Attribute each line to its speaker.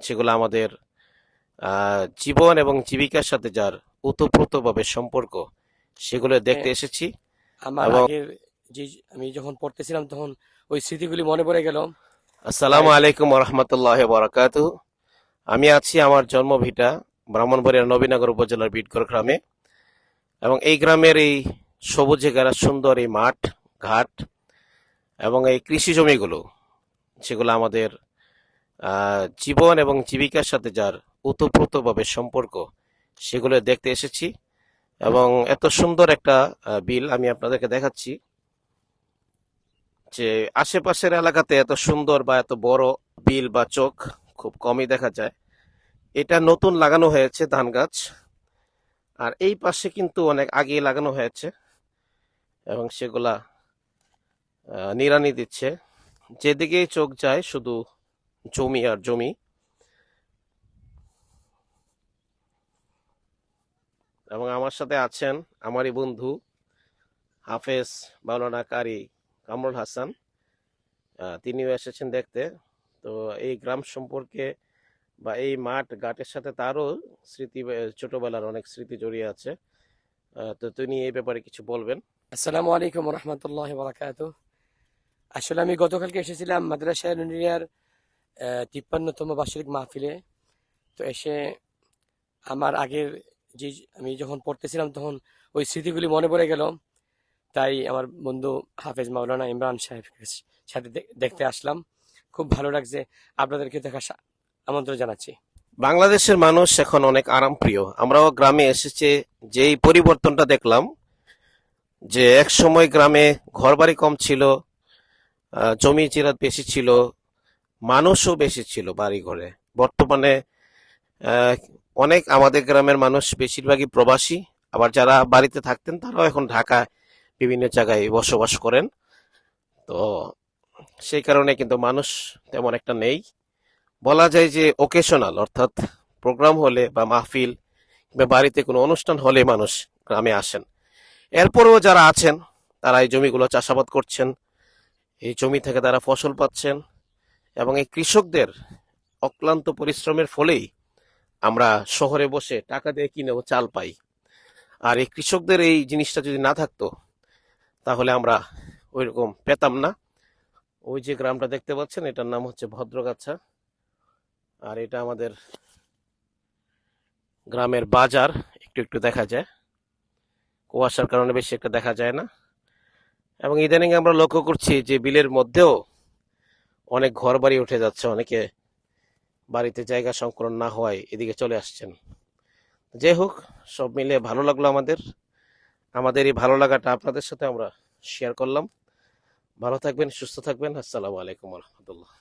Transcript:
Speaker 1: সেগুলো আমাদের জীবন এবং জীবিকার সাথে যার ওতপ্রোতভাবে সম্পর্ক সেগুলো দেখতে
Speaker 2: হ্যাঁ।
Speaker 1: এসেছি।
Speaker 2: আমার আগের যে আমি যখন পড়তেছিলাম তখন ওই স্মৃতিগুলি মনে পড়ে গেল।
Speaker 1: আসসালামু আলাইকুম রহমতুল্লাহ বারাকাত আমি আছি আমার জন্মভিটা ব্রাহ্মণবাড়িয়ার নবীনগর উপজেলার বিটগড় গ্রামে। এবং এই গ্রামের এই সবুজে ঘেরা সুন্দর এই মাঠ ঘাট এবং এই কৃষি জমিগুলো সেগুলো আমাদের জীবন এবং জীবিকার সাথে যার ওতপ্রোতভাবে সম্পর্ক, সেগুলো দেখতে এসেছি। এবং এত সুন্দর একটা বিল আমি আপনাদেরকে দেখাচ্ছি যে আশেপাশের এলাকাতে এত সুন্দর বা এত বড় বিল বা চোখ খুব কমই দেখা যায়। এটা নতুন লাগানো হয়েছে ধান গাছ, আর এই পাশে কিন্তু অনেক আগে লাগানো হয়েছে এবং সেগুলা নিড়ানি দিচ্ছে। যেদিকেই চোখ যায় শুধু জমি আর জমি। এবং আমার সাথে আছেন আমারই বন্ধু হাফেজ মাওলানা কারি কামরুল হাসান। তিনিও এসেছেন দেখতে। তো এই গ্রাম সম্পর্কে বা এই মাঠ ঘাটের সাথে তারও স্মৃতি ছোটবেলার অনেক স্মৃতি জড়িয়ে আছে। তো তিনি এই ব্যাপারে কিছু বলবেন।
Speaker 2: আসসালামু আলাইকুম রহমতুল্লাহ আসলে আমি গতকালকে এসেছিলাম মাদ্রাসা নুরিয়ার তিপ্পান্নতম বার্ষিক মাহফিলে তো এসে আমার আগের যে, আমি যখন পড়তেছিলাম তখন ওই স্মৃতিগুলি মনে পড়ে গেল। তাই আমার বন্ধু হাফেজ মাওলানা ইমরান সাহেবের সাথে দেখতে আসলাম। খুব ভালো লাগছে আপনাদেরকে দেখা আমন্ত্রণ জানাচ্ছি।
Speaker 1: বাংলাদেশের মানুষ এখন অনেক আরামপ্রিয়। আমরাও গ্রামে এসেছে, যেই পরিবর্তনটা দেখলাম, যে এক সময় গ্রামে ঘরবাড়ি কম ছিল জমি চিরাত বেশি ছিল মানুষও বেশি ছিল বাড়ি ঘরে বর্তমানে অনেক আমাদের গ্রামের মানুষ বেশিরভাগই প্রবাসী। আবার যারা বাড়িতে থাকতেন, তারাও এখন ঢাকায় বিভিন্ন জায়গায় বসবাস করেন। তো সেই কারণে কিন্তু মানুষ তেমন একটা নেই। বলা যায় যে ওকেশনাল অর্থাৎ প্রোগ্রাম হলে বা মাহফিল বা বাড়িতে কোনো অনুষ্ঠান হলে মানুষ গ্রামে আসেন। এরপরেও যারা আছেন, তারা এই জমিগুলো চাষাবাদ করছেন। এই জমি থেকে তারা ফসল পাচ্ছেন। এবং এই কৃষকদের অক্লান্ত পরিশ্রমের ফলেই আমরা শহরে বসে টাকা দিয়ে কিনেও চাল পাই। আর এই কৃষকদের এই জিনিসটা যদি না থাকতো, তাহলে আমরা ওইরকম পেতাম না। ওই যে গ্রামটা দেখতে পাচ্ছেন, এটার নাম হচ্ছে ভদ্রগাছা। আর এটা আমাদের গ্রামের বাজার, একটু একটু দেখা যায়। কুয়াশার কারণে বেশি একটা দেখা যায় না। এবং ইদানিং আমরা লক্ষ্য করছি যে বিলের মধ্যেও অনেক ঘর বাড়ি উঠে যাচ্ছে, অনেকে বাড়িতে জায়গা সংকলন না হওয়ায় এদিকে চলে আসছেন। যাই হোক, সব মিলে ভালো লাগল আমাদের। আমাদের এই ভালো লাগাটা আপনাদের সাথে আমরা শেয়ার করলাম। ভালো থাকবেন, সুস্থ থাকবেন। আসসালামু আলাইকুম রহমতুল্লাহ।